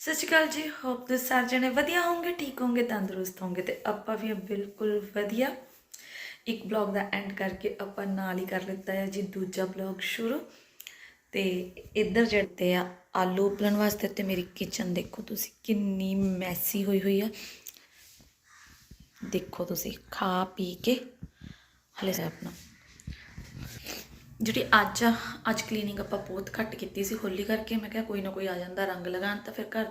ਸਤਿ ਸ਼੍ਰੀ ਅਕਾਲ ਜੀ ਹੋਪ ਤੁਸੀਂ ਸਾਰੇ ਜਣੇ ਵਧੀਆ ਹੋਵੋਗੇ, ਠੀਕ ਹੋਵੋਗੇ, ਤੰਦਰੁਸਤ ਹੋਵੋਗੇ ਤੇ ਆਪਾਂ ਵੀ ਬਿਲਕੁਲ ਵਧੀਆ। ਇੱਕ ਬਲੌਗ ਦਾ ਐਂਡ ਕਰਕੇ ਆਪਾਂ ਨਾਲ ਹੀ ਕਰ ਲਿੱਤਾ ਹੈ ਜੀ ਦੂਜਾ ਬਲੌਗ ਸ਼ੁਰੂ। ਤੇ ਇੱਧਰ ਜਿਹੜੇ ਆ, ਆਲੂ ਉਬਲਣ ਵਾਸਤੇ ਤੇ ਮੇਰੀ ਕਿਚਨ ਦੇਖੋ ਤੁਸੀਂ ਕਿੰਨੀ ਮੈਸੀ ਹੋਈ ਹੋਈ ਆ। ਦੇਖੋ ਤੁਸੀਂ, ਖਾ ਪੀ ਕੇ। ਹਲੇ ਸੇ ਆਪਣਾ ਜਿਹੜੀ ਅੱਜ ਆ, ਅੱਜ ਕਲੀਨਿੰਗ ਆਪਾਂ ਬਹੁਤ ਘੱਟ ਕੀਤੀ ਸੀ, ਹੋਲੀ ਕਰਕੇ ਮੈਂ ਕਿਹਾ ਕੋਈ ਨਾ ਕੋਈ ਆ ਜਾਂਦਾ, ਰੰਗ ਲਗਾਉਣ ਤਾਂ ਫਿਰ ਘਰ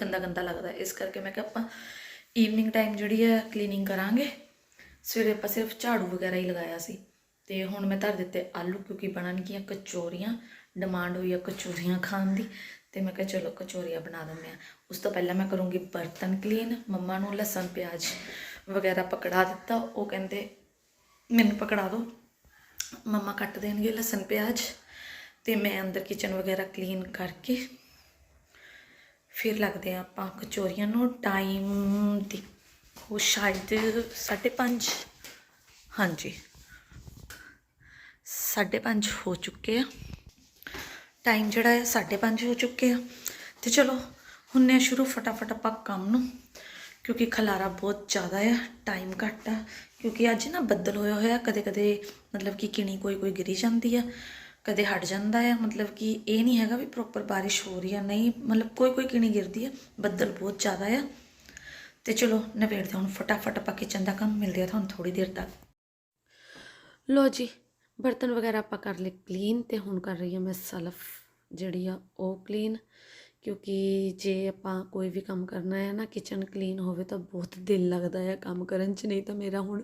ਗੰਦਾ ਗੰਦਾ ਲੱਗਦਾ। ਇਸ ਕਰਕੇ ਮੈਂ ਕਿਹਾ ਆਪਾਂ ਈਵਨਿੰਗ ਟਾਈਮ ਜਿਹੜੀ ਹੈ ਕਲੀਨਿੰਗ ਕਰਾਂਗੇ। ਸਵੇਰੇ ਆਪਾਂ ਸਿਰਫ ਝਾੜੂ ਵਗੈਰਾ ਹੀ ਲਗਾਇਆ ਸੀ। ਤੇ ਹੁਣ ਮੈਂ ਧਰ ਦਿੱਤੇ ਆਲੂ, ਕਿਉਂਕਿ ਬਣਨਗੀਆਂ ਕਚੋਰੀਆਂ ਡਿਮਾਂਡ ਹੋਈ ਆ ਕਚੋਰੀਆਂ ਖਾਣ ਦੀ। ਤੇ ਮੈਂ ਕਿਹਾ ਚਲੋ ਕਚੋਰੀਆਂ ਬਣਾ ਦਿੰਦੇ ਆ ਉਸ ਤੋਂ ਪਹਿਲਾਂ ਮੈਂ ਕਰੂੰਗੀ ਬਰਤਨ ਕਲੀਨ ਮੰਮਾ ਨੂੰ ਲਸਣ ਪਿਆਜ਼ ਵਗੈਰਾ ਪਕੜਾ ਦਿੱਤਾ। ਉਹ ਕਹਿੰਦੇ, ਮੈਨੂੰ ਪਕੜਾ ਦਿਓ। ਮੰਮਾ ਕੱਟ ਦੇਣਗੇ ਲਸਣ, ਪਿਆਜ਼ ਤੇ ਮੈਂ ਅੰਦਰ ਕਿਚਨ ਵਗੈਰਾ ਕਲੀਨ ਕਰਕੇ ਫਿਰ ਲੱਗਦੇ ਆ ਆਪਾਂ ਕਚੋਰੀਆਂ ਨੂੰ। ਟਾਈਮ ਦੀ ਉਹ ਸ਼ਾਇਦ 5:30 ਹਾਂਜੀ। 5:30 ਹੋ ਚੁੱਕੇ ਆ। ਟਾਈਮ ਜਿਹੜਾ ਹੈ 5:30 ਹੋ ਚੁੱਕੇ ਆ। ਤੇ ਚਲੋ ਹੁੰਨੇ ਸ਼ੁਰੂ ਫਟਾਫਟ ਆਪਾਂ ਕੰਮ ਨੂੰ, ਕਿਉਂਕਿ ਖਲਾਰਾ ਬਹੁਤ ਜ਼ਿਆਦਾ ਆ ਟਾਈਮ ਘੱਟ ਆ। ਕਿਉਂਕਿ ਅੱਜ ਨਾ ਬੱਦਲ ਹੋਇਆ ਹੋਇਆ, ਕਦੇ ਕਦੇ ਮਤਲਬ ਕਿ ਕਿਣੀ ਕੋਈ ਕੋਈ ਗਿਰੀ ਜਾਂਦੀ ਆ, ਕਦੇ ਹਟ ਜਾਂਦਾ ਆ, ਮਤਲਬ ਕਿ ਇਹ ਨਹੀਂ ਹੈਗਾ ਵੀ ਪ੍ਰੋਪਰ ਬਾਰਿਸ਼ ਹੋ ਰਹੀ ਆ, ਨਹੀਂ, ਮਤਲਬ ਕੋਈ ਕੋਈ ਕਿਣੀ ਗਿਰਦੀ ਆ, ਬੱਦਲ ਬਹੁਤ ਜ਼ਿਆਦਾ ਆ। ਤੇ ਚਲੋ, ਨਵੇੜਦੇ ਹੁਣ ਫਟਾਫਟ ਆਪਾਂ ਕਿਚਨ ਦਾ ਕੰਮ, ਮਿਲਦੇ ਆ ਤੁਹਾਨੂੰ ਥੋੜੀ ਦੇਰ ਤੱਕ। ਲੋ ਜੀ, ਬਰਤਨ ਵਗੈਰਾ ਆਪਾਂ ਕਰ ਲਏ ਕਲੀਨ ਤੇ ਹੁਣ ਕਰ ਰਹੀ ਹਾਂ ਮੈਂ ਸਲਫ ਜਿਹੜੀ ਆ ਉਹ ਕਲੀਨ ਕਿਉਂਕਿ ਜੇ ਆਪਾਂ ਕੋਈ ਵੀ ਕੰਮ ਕਰਨਾ ਹੈ ਨਾ ਕਿਚਨ ਕਲੀਨ ਹੋਵੇ ਤਾਂ ਬਹੁਤ ਦਿਲ ਲੱਗਦਾ ਹੈ ਕੰਮ ਕਰਨ 'ਚ, ਨਹੀਂ ਤਾਂ ਮੇਰਾ ਹੁਣ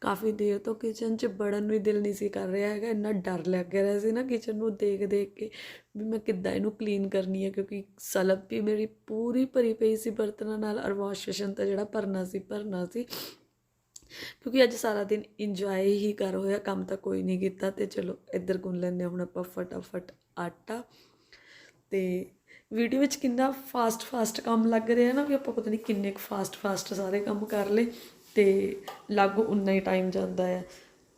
ਕਾਫੀ ਦੇਰ ਤੋਂ ਕਿਚਨ 'ਚ ਬੜਨ ਨੂੰ ਦਿਲ ਨਹੀਂ ਸੀ ਕਰ ਰਿਹਾ ਹੈਗਾ। ਇੰਨਾ ਡਰ ਲੱਗ ਰਿਹਾ ਸੀ ਨਾ ਕਿਚਨ ਨੂੰ ਦੇਖ ਦੇਖ ਕੇ ਵੀ ਮੈਂ ਕਿੱਦਾਂ ਇਹਨੂੰ ਕਲੀਨ ਕਰਨੀ ਹੈ, ਕਿਉਂਕਿ ਸਲਫ ਵੀ ਮੇਰੀ ਪੂਰੀ ਭਰੀ ਪਈ ਸੀ ਬਰਤਨਾਂ ਨਾਲ ਔਰ ਵਾਸ਼ ਬੇਸ਼ਨ ਤਾਂ ਜਿਹੜਾ ਭਰਨਾ ਸੀ ਭਰਨਾ ਸੀ। ਕਿਉਂਕਿ ਅੱਜ ਸਾਰਾ ਦਿਨ ਇੰਜੋਏ ਹੀ ਕਰ ਹੋਇਆ, ਕੰਮ ਤਾਂ ਕੋਈ ਨਹੀਂ ਕੀਤਾ ਤੇ ਚਲੋ ਇੱਧਰ ਗੁੰਨ ਲੈਂਦੇ ਹਾਂ, ਹੁਣ ਆਪਾਂ ਫਟਾਫਟ ਆਟਾ ਤੇ ਵੀਡੀਓ ਵਿੱਚ ਕਿੰਨਾ ਫਾਸਟ ਫਾਸਟ ਕੰਮ ਲੱਗ ਰਿਹਾ ਨਾ ਵੀ ਆਪਾਂ ਪਤਾ ਨਹੀਂ ਕਿੰਨੇ ਕੁ ਫਾਸਟ ਫਾਸਟ ਸਾਰੇ ਕੰਮ ਕਰ ਲਏ ਤੇ ਲੱਗ ਉਨਾ ਹੀ ਟਾਈਮ ਜਾਂਦਾ ਆ।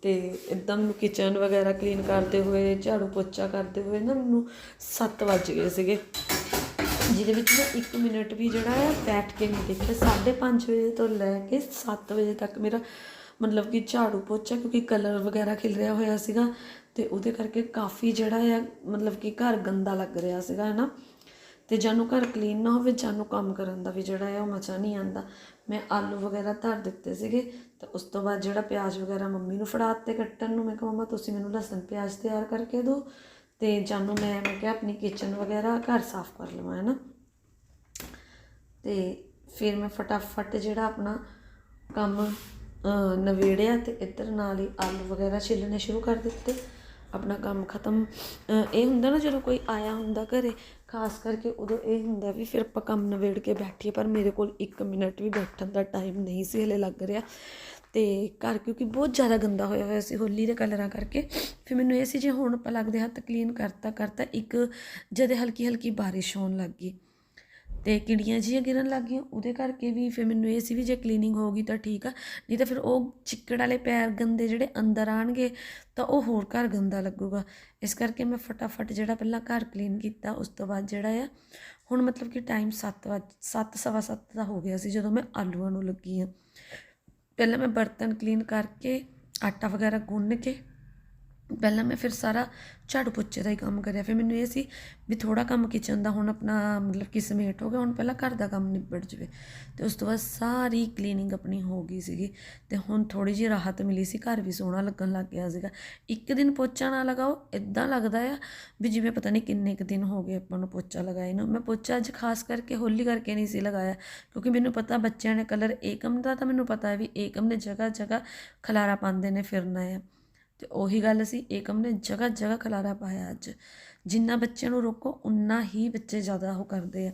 ਤੇ ਇਦਾਂ ਮੈਨੂੰ ਕਿਚਨ ਵਗੈਰਾ ਕਲੀਨ ਕਰਦੇ ਹੋਏ, ਝਾੜੂ ਪੋਚਾ ਕਰਦੇ ਹੋਏ ਨਾ ਮੈਨੂੰ 7 ਵੱਜ ਗਏ ਸੀਗੇ। ਜਿਹਦੇ ਵਿੱਚ ਮੈਂ 1 ਮਿੰਟ ਵੀ ਜਿਹੜਾ ਹੈ ਬੈਠ ਕੇ ਨਹੀਂ ਦੇਖਿਆ। 5:30 ਵਜੇ ਤੋਂ ਲੈ ਕੇ 7 ਵਜੇ ਤੱਕ ਮੇਰਾ ਮਤਲਬ ਕਿ ਝਾੜੂ ਪੋਚਾ ਕਿਉਂਕਿ ਕਲਰ ਵਗੈਰਾ ਖਿਲ ਰਿਹਾ ਹੋਇਆ ਸੀਗਾ ਤੇ ਉਹਦੇ ਕਰਕੇ ਕਾਫੀ ਜਿਹੜਾ ਹੈ ਮਤਲਬ ਕਿ ਘਰ ਗੰਦਾ ਲੱਗ ਰਿਹਾ ਸੀਗਾ ਹੈ ਅਤੇ ਜਾਨੂੰ ਘਰ ਕਲੀਨ ਨਾ ਹੋਵੇ, ਜਾਨੂੰ ਕੰਮ ਕਰਨ ਦਾ ਵੀ ਜਿਹੜਾ ਹੈ ਉਹ ਮਜ਼ਾ ਨਹੀਂ ਆਉਂਦਾ। ਮੈਂ ਆਲੂ ਵਗੈਰਾ ਧਰ ਦਿੱਤੇ ਸੀਗੇ, ਤੇ ਉਸ ਤੋਂ ਬਾਅਦ ਜਿਹੜਾ ਪਿਆਜ਼ ਵਗੈਰਾ ਮੰਮੀ ਨੂੰ ਫੜਾ ਦਿੱਤੇ ਕੱਟਣ ਨੂੰ, ਮੈਂ ਕਿਹਾ, ਮੰਮਾ, ਤੁਸੀਂ ਮੈਨੂੰ ਲਸਣ ਪਿਆਜ਼ ਤਿਆਰ ਕਰਕੇ ਦਿਓ ਤੇ ਜਾਨੂੰ ਮੈਂ ਮੈਂ ਕਿਹਾ, ਆਪਣੀ ਕਿਚਨ ਵਗੈਰਾ ਘਰ ਸਾਫ਼ ਕਰ ਲਵਾਂ ਹੈ ਨਾ ਤੇ ਫਿਰ ਮੈਂ ਫਟਾਫਟ ਜਿਹੜਾ ਆਪਣਾ ਕੰਮ ਨਵੇੜਿਆ ਤੇ ਇੱਧਰ ਨਾਲ ਹੀ ਆਲੂ ਵਗੈਰਾ ਛਿੱਲਣੇ ਸ਼ੁਰੂ ਕਰ ਦਿੱਤੇ। ਆਪਣਾ ਕੰਮ ਖਤਮ ਇਹ ਹੁੰਦਾ ਨਾ ਜਦੋਂ ਕੋਈ ਆਇਆ ਹੁੰਦਾ ਘਰੇ ਖਾਸ ਕਰਕੇ ਉਦੋਂ ਇਹ ਹੁੰਦਾ ਵੀ ਫਿਰ ਆਪਾਂ ਕੰਮ ਨਵੇੜ ਕੇ ਬੈਠੀਏ, ਪਰ ਮੇਰੇ ਕੋਲ 1 ਮਿੰਟ ਵੀ ਬੈਠਣ ਦਾ ਟਾਈਮ ਨਹੀਂ ਸੀ ਹਲੇ ਲੱਗ ਰਿਹਾ। ਤੇ ਘਰ ਕਿਉਂਕਿ ਬਹੁਤ ਜ਼ਿਆਦਾ ਗੰਦਾ ਹੋਇਆ ਹੋਇਆ ਸੀ ਹੋਲੀ ਦੇ ਕਲਰਾਂ ਕਰਕੇ। ਫਿਰ ਮੈਨੂੰ ਇਹ ਸੀ ਜੇ ਹੁਣ ਆਪਾਂ ਲੱਗਦੇ ਹੱਥ ਕਲੀਨ ਕਰਤਾ ਕਰਤਾ ਇੱਕ ਜਦੇ ਹਲਕੀ ਹਲਕੀ ਬਾਰਿਸ਼ ਹੋਣ ਲੱਗ ਗਈ। ਤੇ ਕਿੜੀਆਂ ਜਿਹੀਆਂ ਗਿਰਨ ਲੱਗ ਗਈਆਂ। ਉਹਦੇ ਕਰਕੇ ਵੀ ਫਿਰ ਮੈਨੂੰ ਇਹ ਸੀ ਵੀ ਜੇ ਕਲੀਨਿੰਗ ਹੋ ਗਈ ਤਾਂ ਠੀਕ ਆ। ਨਹੀਂ ਤਾਂ ਫਿਰ ਉਹ ਚਿੱਕੜ ਵਾਲੇ ਪੈਰ ਗੰਦੇ ਜਿਹੜੇ ਅੰਦਰ ਆਣਗੇ ਤਾਂ ਉਹ ਹੋਰ ਘਰ ਗੰਦਾ ਲੱਗੂਗਾ। ਇਸ ਕਰਕੇ ਮੈਂ ਫਟਾਫਟ ਜਿਹੜਾ ਪਹਿਲਾਂ ਘਰ ਕਲੀਨ ਕੀਤਾ, ਉਸ ਤੋਂ ਬਾਅਦ ਜਿਹੜਾ ਆ, ਹੁਣ ਮਤਲਬ ਕਿ ਟਾਈਮ 7 ਵਜ 7 ਸਵਾ 7 ਦਾ ਹੋ ਗਿਆ ਸੀ ਜਦੋਂ ਮੈਂ ਆਲੂਆਂ ਨੂੰ ਲੱਗੀ ਆ। ਪਹਿਲਾਂ ਮੈਂ ਬਰਤਨ ਕਲੀਨ ਕਰਕੇ ਆਟਾ ਵਗੈਰਾ ਗੁੰਨ ਕੇ ਪਹਿਲਾਂ ਮੈਂ ਫਿਰ ਸਾਰਾ ਝਾੜੂ ਪੋਚੇ ਦਾ ਹੀ ਕੰਮ ਕਰਿਆ। ਫਿਰ ਮੈਨੂੰ ਇਹ ਸੀ ਵੀ ਥੋੜਾ ਕੰਮ ਕਿਚਨ ਦਾ ਹੁਣ ਆਪਣਾ ਮਤਲਬ ਕਿ ਸਮੇਟ ਹੋ ਗਿਆ, ਹੁਣ ਪਹਿਲਾਂ ਘਰ ਦਾ ਕੰਮ ਨਿਬੜ ਜਵੇ। ਤੇ ਉਸ ਤੋਂ ਬਾਅਦ ਸਾਰੀ ਕਲੀਨਿੰਗ ਆਪਣੀ ਹੋ ਗਈ ਸੀਗੀ ਤੇ ਹੁਣ ਥੋੜੀ ਜਿਹੀ ਰਾਹਤ ਮਿਲੀ ਸੀ, ਘਰ ਵੀ ਸੋਹਣਾ ਲੱਗਣ ਲੱਗ ਗਿਆ ਸੀਗਾ। ਇੱਕ ਦਿਨ ਪੋਚਾ ਨਾ ਲਗਾਓ ਇਦਾਂ ਲੱਗਦਾ ਆ ਵੀ ਜਿਵੇਂ ਪਤਾ ਨਹੀਂ ਕਿੰਨੇ ਕੁ ਦਿਨ ਹੋ ਗਏ ਆਪਾਂ ਨੂੰ ਪੋਚਾ ਲਗਾਏ ਨੂੰ। ਮੈਂ ਪੋਚਾ ਅੱਜ ਖਾਸ ਕਰਕੇ ਹੋਲੀ ਕਰਕੇ ਨਹੀਂ ਸੀ ਲਗਾਇਆ, ਕਿਉਂਕਿ ਮੈਨੂੰ ਪਤਾ ਬੱਚਿਆਂ ਨੇ ਕਲਰ ਏਕਮ ਦਾ ਤਾਂ ਮੈਨੂੰ ਪਤਾ ਹੈ ਵੀ ਏਕਮ ਨੇ ਜਗ੍ਹਾ ਜਗ੍ਹਾ ਖਲਾਰਾ ਪਾਉਂਦੇ ਨੇ ਫਿਰਨਾ ਹੈ ਤੇ ਉਹੀ ਗੱਲ ਸੀ ਏਕਮ ਨੇ ਜਗ੍ਹਾ ਜਗ੍ਹਾ ਖਲਾਰਾ ਪਾਇਆ ਅੱਜ। ਜਿੰਨਾ ਬੱਚਿਆਂ ਨੂੰ ਰੋਕੋ ਉਨਾ ਹੀ ਬੱਚੇ ਜ਼ਿਆਦਾ ਉਹ ਕਰਦੇ ਆ।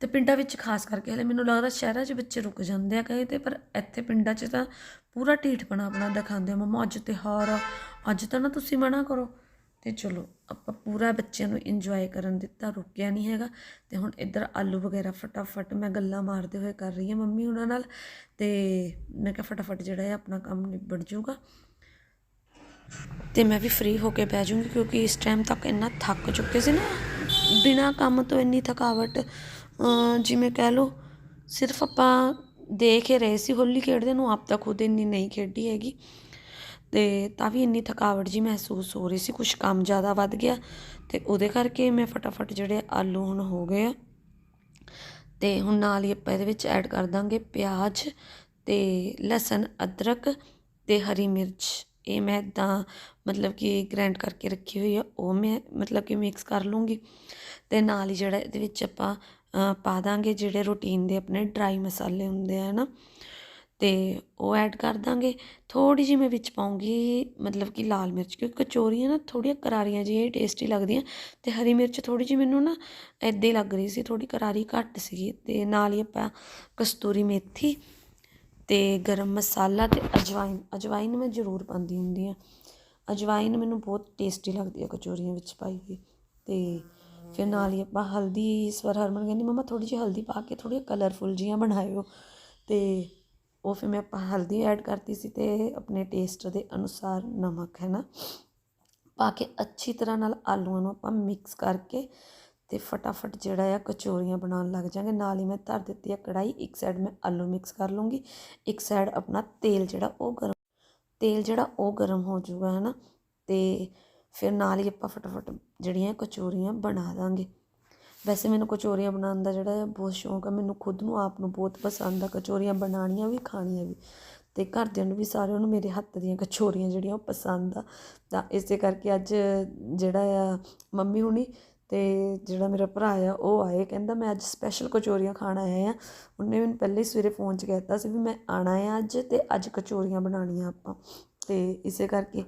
ਤੇ ਪਿੰਡਾਂ ਵਿੱਚ ਖਾਸ ਕਰਕੇ ਹਲੇ ਮੈਨੂੰ ਲੱਗਦਾ ਸ਼ਹਿਰਾਂ 'ਚ ਬੱਚੇ ਰੁਕ ਜਾਂਦੇ ਆ ਕਹੇ ਤੇ, ਪਰ ਇੱਥੇ ਪਿੰਡਾਂ 'ਚ ਤਾਂ ਪੂਰਾ ਢੀਠਪਣਾ ਆਪਣਾ ਦਿਖਾਉਂਦੇ ਆ, ਮਮਾ, ਅੱਜ ਤਿਉਹਾਰ ਆ, ਅੱਜ ਤਾਂ ਨਾ ਤੁਸੀਂ ਮਨਾ ਕਰੋ। ਤੇ ਚਲੋ, ਆਪਾਂ ਪੂਰਾ ਬੱਚਿਆਂ ਨੂੰ ਇੰਜੋਏ ਕਰਨ ਦਿੱਤਾ, ਰੁਕਿਆ ਨਹੀਂ ਹੈਗਾ। ਤੇ ਹੁਣ ਇੱਧਰ ਆਲੂ ਵਗੈਰਾ ਫਟਾਫਟ ਮੈਂ ਗੱਲਾਂ ਮਾਰਦੇ ਹੋਏ ਕਰ ਰਹੀ ਹਾਂ ਮੰਮੀ ਉਹਨਾਂ ਨਾਲ। ਤੇ ਮੈਂ ਕਿਹਾ ਫਟਾਫਟ ਜਿਹੜਾ ਹੈ ਆਪਣਾ ਕੰਮ ਨਿਬੜ ਜਾਊਗਾ। ਤੇ ਮੈਂ ਵੀ ਫ੍ਰੀ ਹੋ ਕੇ ਬਹਿ ਜਾਊਂਗੀ ਕਿਉਂਕਿ ਇਸ ਟਾਈਮ ਤੱਕ ਇੰਨਾ ਥੱਕ ਚੁੱਕੇ ਸੀ ਨਾ। ਬਿਨਾ ਕੰਮ ਤੋਂ ਇੰਨੀ ਥਕਾਵਟ ਜਿਵੇਂ ਕਹਿ ਲਓ, ਸਿਰਫ ਆਪਾਂ ਦੇਖ ਹੀ ਰਹੇ ਸੀ, ਹੋਲੀ ਖੇਡਦੇ ਨੂੰ ਆਪ ਤਾਂ ਖੁਦ ਇੰਨੀ ਨਹੀਂ ਖੇਡੀ ਹੈਗੀ। ਤੇ ਤਾਂ ਵੀ ਇੰਨੀ ਥਕਾਵਟ ਜੀ ਮਹਿਸੂਸ ਹੋ ਰਹੀ ਸੀ ਕੁਝ ਕੰਮ ਜ਼ਿਆਦਾ ਵੱਧ ਗਿਆ ਤੇ ਉਹਦੇ ਕਰਕੇ ਮੈਂ ਫਟਾਫਟ ਜਿਹੜੇ ਆਲੂ ਹੁਣ ਹੋ ਗਏ ਆ, ਤੇ ਹੁਣ ਨਾਲ ਹੀ ਆਪਾਂ ਇਹਦੇ ਵਿੱਚ ਐਡ ਕਰ ਦਾਂਗੇ ਪਿਆਜ਼ ਤੇ ਲਸਣ, ਅਦਰਕ ਤੇ ਹਰੀ ਮਿਰਚ। ਇਹ ਮੈਂ ਇਦਾਂ ਮਤਲਬ ਕਿ ਗ੍ਰਾਈਂਡ ਕਰਕੇ ਰੱਖੀ ਹੋਈ ਆ, ਉਹ ਮੈਂ ਮਤਲਬ ਕਿ ਮਿਕਸ ਕਰ ਲੂੰਗੀ। ਤੇ ਨਾਲ ਹੀ ਜਿਹੜਾ ਇਹਦੇ ਵਿੱਚ ਆਪਾਂ ਪਾ ਦਾਂਗੇ ਜਿਹੜੇ ਰੂਟੀਨ ਦੇ ਆਪਣੇ ਡਰਾਈ ਮਸਾਲੇ ਹੁੰਦੇ ਆ ਨਾ, ਤੇ ਉਹ ਐਡ ਕਰ ਦਾਂਗੇ। ਥੋੜੀ ਜਿਹੀ ਮੈਂ ਵਿੱਚ ਪਾਉਂਗੀ ਮਤਲਬ ਕਿ ਲਾਲ ਮਿਰਚ, ਕਿਉਂਕਿ ਕਚੋਰੀਆਂ ਨਾ ਥੋੜੀਆਂ ਕਰਾਰੀਆਂ ਜਿਹੀਆਂ ਟੇਸਟੀ ਲੱਗਦੀਆਂ। ਤੇ ਹਰੀ ਮਿਰਚ ਥੋੜੀ ਜਿਹੀ ਮੈਨੂੰ ਨਾ ਐਦਾਂ ਹੀ ਲੱਗ ਰਹੀ ਸੀ ਥੋੜੀ ਕਰਾਰੀ ਘੱਟ ਸੀਗੀ। ਤੇ ਨਾਲ ਹੀ ਆਪਾਂ ਕਸਤੂਰੀ ਮੇਥੀ ਅਤੇ ਗਰਮ ਮਸਾਲਾ ਅਤੇ ਅਜਵਾਇਨ ਅਜਵਾਇਨ ਮੈਂ ਜ਼ਰੂਰ ਪਾਉਂਦੀ ਹੁੰਦੀ ਹਾਂ। ਅਜਵਾਇਨ ਮੈਨੂੰ ਬਹੁਤ ਟੇਸਟੀ ਲੱਗਦੀ ਹੈ ਕਚੋਰੀਆਂ ਵਿੱਚ ਪਾਈ ਹੋਈ। ਅਤੇ ਫਿਰ ਨਾਲ ਹੀ ਆਪਾਂ ਹਲਦੀ ਇਸ ਵਾਰ ਹਰਮਨ ਕਹਿੰਦੀ, ਮੰਮਾ, ਥੋੜ੍ਹੀ ਜਿਹੀ ਹਲਦੀ ਪਾ ਕੇ ਥੋੜ੍ਹੀਆਂ ਕਲਰਫੁਲ ਜੀਆਂ ਬਣਾਇਓ। ਅਤੇ ਉਹ ਫਿਰ ਮੈਂ ਆਪਾਂ ਹਲਦੀ ਐਡ ਕਰਤੀ ਸੀ ਅਤੇ ਆਪਣੇ ਟੇਸਟ ਦੇ ਅਨੁਸਾਰ ਨਮਕ, ਹੈ ਨਾ? ਪਾ ਕੇ ਅੱਛੀ ਤਰ੍ਹਾਂ ਨਾਲ ਆਲੂਆਂ ਨੂੰ ਆਪਾਂ ਮਿਕਸ ਕਰਕੇ ਤੇ ਫਟਾਫਟ ਜਿਹੜਾ ਆ ਕਚੋਰੀਆਂ ਬਣਾਉਣ ਲੱਗ ਜਾਾਂਗੇ ਨਾਲ ਹੀ ਮੈਂ ਧਰ ਦਿੱਤੀ ਆ ਕੜਾਈ ਇੱਕ ਸਾਈਡ ਮੈਂ ਆਲੂ ਮਿਕਸ ਕਰ ਲੂੰਗੀ ਇੱਕ ਸਾਈਡ ਆਪਣਾ ਤੇਲ ਜਿਹੜਾ ਉਹ ਗਰਮ ਤੇਲ ਜਿਹੜਾ ਉਹ ਗਰਮ ਹੋ ਜਾਊਗਾ ਹੈ ਨਾ ਤੇ ਫਿਰ ਨਾਲ ਹੀ ਆਪਾਂ ਫਟਾਫਟ ਜਿਹੜੀਆਂ ਕਚੋਰੀਆਂ ਬਣਾ ਦਾਂਗੇ। ਵੈਸੇ ਮੈਨੂੰ ਕਚੋਰੀਆਂ ਬਣਾਉਣ ਦਾ ਜਿਹੜਾ ਹੈ ਬਹੁਤ ਸ਼ੌਂਕ ਹੈ ਮੈਨੂੰ ਖੁਦ ਨੂੰ ਆਪ ਨੂੰ ਬਹੁਤ ਪਸੰਦ ਆ ਕਚੋਰੀਆਂ ਬਣਾਉਣੀਆਂ ਵੀ, ਖਾਣੀਆਂ ਵੀ। ਤੇ ਘਰਦਿਆਂ ਨੂੰ ਵੀ ਸਾਰਿਆਂ ਨੂੰ ਮੇਰੇ ਹੱਥ ਦੀਆਂ ਕਚੋਰੀਆਂ ਜਿਹੜੀਆਂ ਉਹ ਪਸੰਦ ਆ। ਤਾਂ ਇਸੇ ਕਰਕੇ ਅੱਜ ਜਿਹੜਾ ਆ ਮੰਮੀ ਹੁਣੀ ਅਤੇ ਜਿਹੜਾ ਮੇਰਾ ਭਰਾ ਆ, ਉਹ ਆਏ, ਕਹਿੰਦਾ ਮੈਂ ਅੱਜ ਸਪੈਸ਼ਲ ਕਚੋਰੀਆਂ ਖਾਣ ਆਇਆ ਆ। ਉਹਨੇ ਮੈਨੂੰ ਪਹਿਲੇ ਹੀ ਸਵੇਰੇ ਫੋਨ 'ਚ ਕਹਿਤਾ ਸੀ ਵੀ ਮੈਂ ਆਣਾ ਆ ਅੱਜ ਅਤੇ ਅੱਜ ਕਚੋਰੀਆਂ ਬਣਾਉਣੀਆਂ ਆਪਾਂ। ਅਤੇ ਇਸੇ ਕਰਕੇ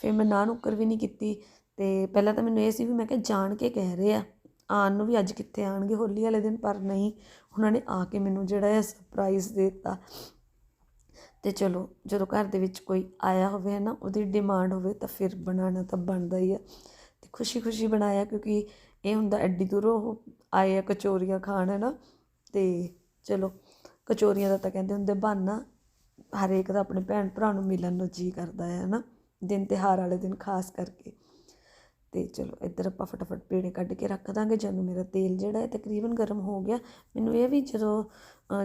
ਫਿਰ ਮੈਂ ਨਾ ਨੁੱਕਰ ਵੀ ਨਹੀਂ ਕੀਤੀ। ਅਤੇ ਪਹਿਲਾਂ ਤਾਂ ਮੈਨੂੰ ਇਹ ਸੀ ਵੀ ਮੈਂ ਕਿਹਾ ਜਾਣ ਕੇ ਕਹਿ ਰਹੇ ਆ, ਆਉਣ ਨੂੰ ਵੀ ਅੱਜ ਕਿੱਥੇ ਆਣਗੇ ਹੋਲੀ ਵਾਲੇ ਦਿਨ, ਪਰ ਨਹੀਂ, ਉਹਨਾਂ ਨੇ ਆ ਕੇ ਮੈਨੂੰ ਜਿਹੜਾ ਹੈ ਸਰਪ੍ਰਾਈਜ਼ ਦੇ ਦਿੱਤਾ। ਤੇ ਚਲੋ, ਜਦੋਂ ਘਰ ਦੇ ਵਿੱਚ ਕੋਈ ਆਇਆ ਹੋਵੇ ਨਾ ਉਹਦੀ ਡਿਮਾਂਡ ਹੋਵੇ ਤਾਂ ਫਿਰ ਬਣਾਉਣਾ ਤਾਂ ਬਣਦਾ ਹੀ ਆ। ਖੁਸ਼ੀ ਖੁਸ਼ੀ ਬਣਾਇਆ ਕਿਉਂਕਿ ਇਹ ਹੁੰਦਾ ਐਡੀ ਦੂਰੋਂ ਆਏ ਆ ਕਚੋਰੀਆਂ ਖਾਣ ਹੈ ਨਾ ਤੇ ਚਲੋ, ਕਚੋਰੀਆਂ ਦਾ ਤਾਂ ਕਹਿੰਦੇ ਹੁੰਦੇ ਬਹਾਨਾ, ਹਰੇਕ ਦਾ ਆਪਣੇ ਭੈਣ ਭਰਾ ਨੂੰ ਮਿਲਣ ਨੂੰ ਜੀ ਕਰਦਾ ਹੈ ਨਾ ਦਿਨ ਤਿਉਹਾਰ ਵਾਲੇ ਦਿਨ ਖਾਸ ਕਰਕੇ। ਤੇ ਚਲੋ ਇੱਧਰ ਆਪਾਂ ਫਟਾਫਟ ਪੇੜੇ ਕੱਢ ਕੇ ਰੱਖ ਦਾਂਗੇ। ਜਦੋਂ ਮੇਰਾ ਤੇਲ ਜਿਹੜਾ ਹੈ ਤਕਰੀਬਨ ਗਰਮ ਹੋ ਗਿਆ, ਮੈਨੂੰ ਇਹ ਵੀ ਜਦੋਂ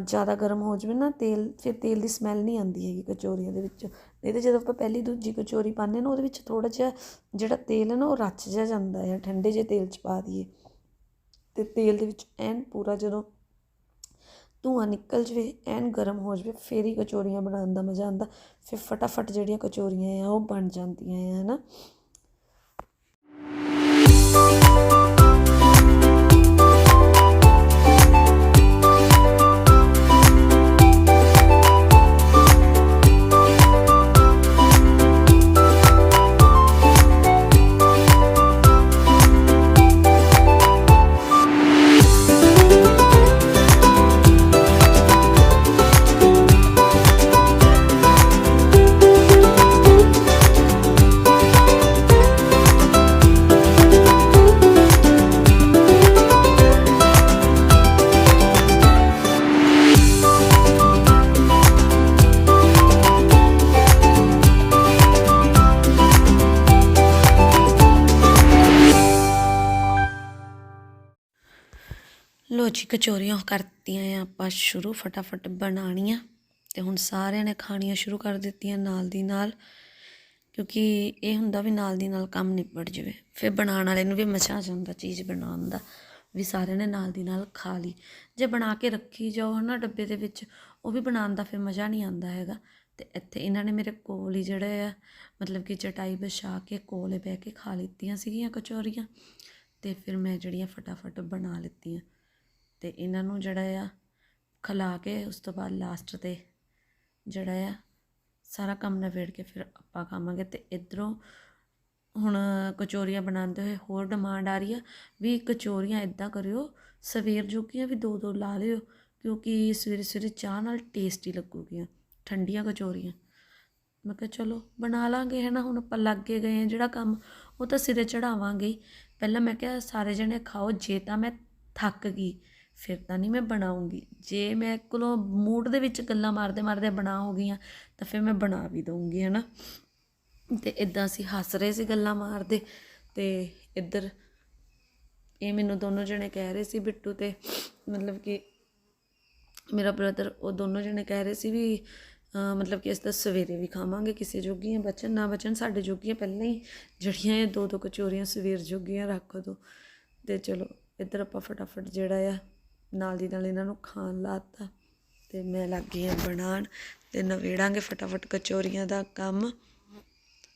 ਜ਼ਿਆਦਾ ਗਰਮ ਹੋ ਜਾਵੇ ਨਾ ਤੇਲ, ਫਿਰ ਤੇਲ ਦੀ ਸਮੈਲ ਨਹੀਂ ਆਉਂਦੀ ਹੈਗੀ ਕਚੋਰੀਆਂ ਦੇ ਵਿੱਚ। ਨਹੀਂ ਤੇ ਜਦੋਂ ਆਪਾਂ ਪਹਿਲੀ ਦੂਜੀ ਕਚੋਰੀ ਪਾਉਂਦੇ ਨਾ, ਉਹਦੇ ਵਿੱਚ ਥੋੜਾ ਜਿਹਾ ਜਿਹੜਾ ਤੇਲ ਹੈ ਨਾ, ਉਹ ਰਚ ਜਾ ਜਾਂਦਾ ਹੈ, ਠੰਡੇ ਜਿਹੇ ਤੇਲ 'ਚ ਪਾ ਦਈਏ। ਤੇ ਤੇਲ ਦੇ ਵਿੱਚ ਐਨ ਪੂਰਾ ਜਦੋਂ ਧੂੰਆਂ ਨਿਕਲ ਜਵੇ, ਐਨ ਗਰਮ ਹੋ ਜਵੇ, ਫੇਰ ਹੀ ਕਚੋਰੀਆਂ ਬਣਾਉਣ ਦਾ ਮਜ਼ਾ ਆਉਂਦਾ। ਫਿਰ ਫਟਾਫਟ ਜਿਹੜੀਆਂ ਕਚੋਰੀਆਂ ਆ, ਉਹ ਬਣ ਜਾਂਦੀਆਂ ਆ, ਹਨਾ? Música ਲੋ ਜੀ, ਕਚੋਰੀਆਂ ਕਰਤੀਆਂ ਆ ਆਪਾਂ ਸ਼ੁਰੂ, ਫਟਾਫਟ ਬਣਾਉਣੀਆਂ। ਤੇ ਹੁਣ ਸਾਰਿਆਂ ਨੇ ਖਾਣੀਆਂ ਸ਼ੁਰੂ ਕਰ ਦਿੱਤੀਆਂ ਨਾਲ ਦੀ ਨਾਲ, ਕਿਉਂਕਿ ਇਹ ਹੁੰਦਾ ਵੀ ਨਾਲ ਦੀ ਨਾਲ ਕੰਮ ਨਿਬੜ ਜਾਵੇ। ਫਿਰ ਬਣਾਉਣ ਵਾਲੇ ਨੂੰ ਵੀ ਮਜ਼ਾ ਆ ਜਾਂਦਾ ਚੀਜ਼ ਬਣਾਉਣ ਦਾ, ਵੀ ਸਾਰਿਆਂ ਨੇ ਨਾਲ ਦੀ ਨਾਲ ਖਾ ਲਈ। ਜੇ ਬਣਾ ਕੇ ਰੱਖੀ ਜਾਓ ਹਨਾ ਡੱਬੇ ਦੇ ਵਿੱਚ, ਉਹ ਵੀ ਬਣਾਉਣ ਦਾ ਫਿਰ ਮਜ਼ਾ ਨਹੀਂ ਆਉਂਦਾ ਹੈਗਾ। ਤੇ ਇੱਥੇ ਇਹਨਾਂ ਨੇ ਮੇਰੇ ਕੋਲ ਹੀ ਜਿਹੜੇ ਆ, ਮਤਲਬ ਕਿ ਚਟਾਈ ਵਿਛਾ ਕੇ ਕੋਲੇ ਬਹਿ ਕੇ ਖਾ ਲਿੱਤੀਆਂ ਸੀਗੀਆਂ ਕਚੋਰੀਆਂ। ਤੇ ਫਿਰ ਮੈਂ ਜਿਹੜੀਆਂ ਫਟਾਫਟ ਬਣਾ ਲਿੱਤੀਆਂ। ਅਤੇ ਇਹਨਾਂ ਨੂੰ ਜਿਹੜਾ ਆ ਖਿਲਾ ਕੇ ਉਸ ਤੋਂ ਬਾਅਦ ਲਾਸਟ ਤੇ ਜਿਹੜਾ ਆ ਸਾਰਾ ਕੰਮ ਨਿਬੇੜ ਕੇ ਫਿਰ ਆਪਾਂ ਖਾਵਾਂਗੇ ਅਤੇ ਇੱਧਰੋਂ ਹੁਣ ਕਚੋਰੀਆਂ ਬਣਾਉਂਦੇ ਹੋਏ ਹੋਰ ਡਿਮਾਂਡ ਆ ਰਹੀ ਆ ਵੀ ਕਚੋਰੀਆਂ ਇਦਾਂ ਕਰਿਓ, ਸਵੇਰ ਜੋਗੀਆਂ ਵੀ ਦੋ ਦੋ ਲਾ ਲਿਓ ਕਿਉਂਕਿ ਸਵੇਰੇ ਸਵੇਰੇ ਚਾਹ ਨਾਲ ਟੇਸਟੀ ਲੱਗੂਗੀਆਂ, ਠੰਡੀਆਂ ਕਚੋਰੀਆਂ। ਮੈਂ ਕਿਹਾ ਚਲੋ ਬਣਾ ਲਾਂਗੇ ਹੈ ਨਾ ਹੁਣ ਆਪਾਂ ਲੱਗੇ ਗਏ ਆ ਜਿਹੜਾ ਕੰਮ, ਉਹ ਤਾਂ ਸਿਰੇ ਚੜਾਵਾਂਗੇ ਪਹਿਲਾਂ ਮੈਂ ਕਿਹਾ ਸਾਰੇ ਜਣੇ ਖਾਓ, ਜੇ ਤਾਂ ਮੈਂ ਥੱਕ ਗਈ। ਫਿਰ ਤਾਂ ਨਹੀਂ ਮੈਂ ਬਣਾਉਂਗੀ। ਜੇ ਮੈਂ ਕੋਲੋਂ ਮੂਡ ਦੇ ਵਿੱਚ ਗੱਲਾਂ ਮਾਰਦੇ ਮਾਰਦੇ ਬਣਾ ਹੋ ਗਈਆਂ ਤਾਂ ਫਿਰ ਮੈਂ ਬਣਾ ਵੀ ਦਊਂਗੀ ਹੈ ਨਾ ਤੇ ਇਦਾਂ ਅਸੀਂ ਹੱਸ ਰਹੇ ਸੀ ਗੱਲਾਂ ਮਾਰਦੇ ਤੇ ਇੱਧਰ ਇਹ ਮੈਨੂੰ ਦੋਨੋਂ ਜਣੇ ਕਹਿ ਰਹੇ ਸੀ ਬਿੱਟੂ ਤੇ, ਮਤਲਬ ਕਿ ਮੇਰਾ ਬ੍ਰਦਰ ਉਹ ਦੋਨੋਂ ਜਣੇ ਕਹਿ ਰਹੇ ਸੀ ਵੀ ਮਤਲਬ ਕਿ ਅਸੀਂ ਤਾਂ ਸਵੇਰੇ ਵੀ ਖਾਵਾਂਗੇ ਕਿਸੇ ਜੋਗੀਆਂ ਬਚਨ, ਨਾ ਬਚਨ ਸਾਡੇ ਜੋਗੀਆਂ ਪਹਿਲਾਂ ਹੀ ਜਿਹੜੀਆਂ ਇਹ ਦੋ ਦੋ ਕਚੋਰੀਆਂ ਸਵੇਰ ਜੋਗੀਆਂ ਰੱਖ ਦੋ। ਤੇ ਚਲੋ ਇੱਧਰ ਆਪਾਂ ਫਟਾਫਟ ਜਿਹੜਾ ਆ ਨਾਲ ਦੀ ਨਾਲ ਇਹਨਾਂ ਨੂੰ ਖਾਣ ਲਾਤਾ ਤੇ ਮੈਂ ਲੱਗ ਗਈ ਆ ਬਣਾਉਣ ਤੇ ਨਵੇੜਾਂਗੇ ਫਟਾਫਟ ਕਚੋਰੀਆਂ ਦਾ ਕੰਮ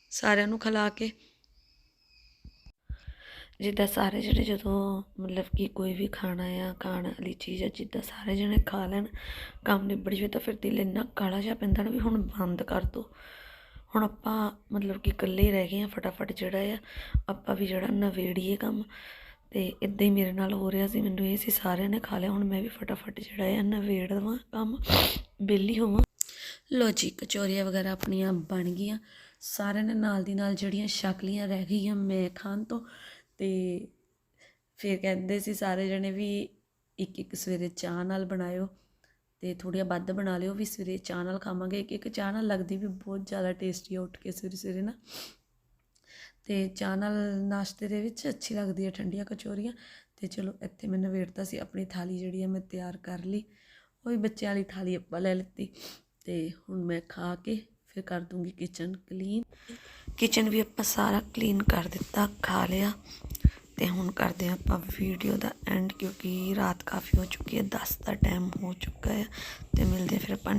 ਸਾਰਿਆਂ ਨੂੰ ਖਿਲਾ ਕੇ। ਜਿੱਦਾਂ ਸਾਰੇ ਜਿਹੜੇ ਜਦੋਂ ਮਤਲਬ ਕਿ ਕੋਈ ਵੀ ਖਾਣਾ ਆ, ਖਾਣ ਵਾਲੀ ਚੀਜ਼ ਆ, ਜਿੱਦਾਂ ਸਾਰੇ ਜਣੇ ਖਾ ਲੈਣ, ਕੰਮ ਨਿਬੜ ਜਾਵੇ ਤਾਂ ਫਿਰ ਦਿਲ ਇੰਨਾ ਕਾਲਾ ਜਿਹਾ ਪੈਂਦਾ ਨਾ ਵੀ ਹੁਣ ਬੰਦ ਕਰ ਦੋ। ਹੁਣ ਆਪਾਂ ਮਤਲਬ ਕਿ ਇਕੱਲੇ ਰਹਿ ਗਏ ਆ ਫਟਾਫਟ ਜਿਹੜਾ ਆ, ਆਪਾਂ ਵੀ ਜਿਹੜਾ ਨਵੇੜੀਏ ਕੰਮ। ਤੇ ਇਦਾਂ ਹੀ ਮੇਰੇ ਨਾਲ ਹੋ ਰਿਹਾ ਸੀ, ਮੈਨੂੰ ਇਹ ਸੀ ਸਾਰਿਆਂ ਨੇ ਖਾ ਲਿਆ, ਹੁਣ ਮੈਂ ਵੀ ਫਟਾਫਟ ਜਿਹੜਾ ਆ ਨਵੇੜ ਦੇਵਾਂ ਕੰਮ, ਵਿਹਲੀ ਹੋਵਾਂ। ਲੋ ਜੀ, ਕਚੋਰੀਆਂ ਵਗੈਰਾ ਆਪਣੀਆਂ ਬਣ ਗਈਆਂ, ਸਾਰਿਆਂ ਨੇ ਨਾਲ ਦੀ ਨਾਲ ਜਿਹੜੀਆਂ ਸ਼ਕਲੀਆਂ ਰਹਿ ਗਈਆਂ ਮੈਂ ਖਾਣ ਤੋਂ, ਤੇ ਫਿਰ ਕਹਿੰਦੇ ਸੀ ਸਾਰੇ ਜਣੇ ਵੀ ਇੱਕ ਇੱਕ ਸਵੇਰੇ ਚਾਹ ਨਾਲ ਬਣਾਇਓ, ਤੇ ਥੋੜ੍ਹੀਆਂ ਵੱਧ ਬਣਾ ਲਿਓ, ਵੀ ਸਵੇਰੇ ਚਾਹ ਨਾਲ ਖਾਵਾਂਗੇ, ਇੱਕ ਇੱਕ ਚਾਹ ਨਾਲ ਲੱਗਦੀ ਵੀ ਬਹੁਤ ਜ਼ਿਆਦਾ ਟੇਸਟੀ ਆ ਉੱਠ ਕੇ ਸਵੇਰੇ ਸਵੇਰੇ ਨਾ। ਅਤੇ ਚਾਹ ਨਾਲ ਨਾਸ਼ਤੇ ਦੇ ਵਿੱਚ ਅੱਛੀ ਲੱਗਦੀ ਹੈ ਠੰਡੀਆਂ ਕਚੋਰੀਆਂ। ਅਤੇ ਚਲੋ, ਇੱਥੇ ਮੈਂ ਨਵੇੜਤਾ ਸੀ ਆਪਣੀ ਥਾਲੀ ਜਿਹੜੀ ਹੈ, ਮੈਂ ਤਿਆਰ ਕਰ ਲਈ। ਉਹ ਵੀ ਬੱਚਿਆਂ ਵਾਲੀ ਥਾਲੀ ਆਪਾਂ ਲੈ ਲਿੱਤੀ। ਅਤੇ ਹੁਣ ਮੈਂ ਖਾ ਕੇ ਫਿਰ ਕਰ ਦੂੰਗੀ ਕਿਚਨ ਕਲੀਨ ਕਿਚਨ ਵੀ ਆਪਾਂ ਸਾਰਾ ਕਲੀਨ ਕਰ ਦਿੱਤਾ, ਖਾ ਲਿਆ। ਤੇ ਹੁਣ ਕਰਦੇ ਹਾਂ ਆਪਾਂ ਵੀਡੀਓ ਦਾ ਐਂਡ ਕਿਉਂਕਿ ਰਾਤ ਕਾਫੀ ਹੋ ਚੁੱਕੀ ਹੈ 10 ਦਾ ਟਾਈਮ ਹੋ ਚੁੱਕਾ ਹੈ। ਤੇ ਮਿਲਦੇ ਫਿਰ ਆਪਾਂ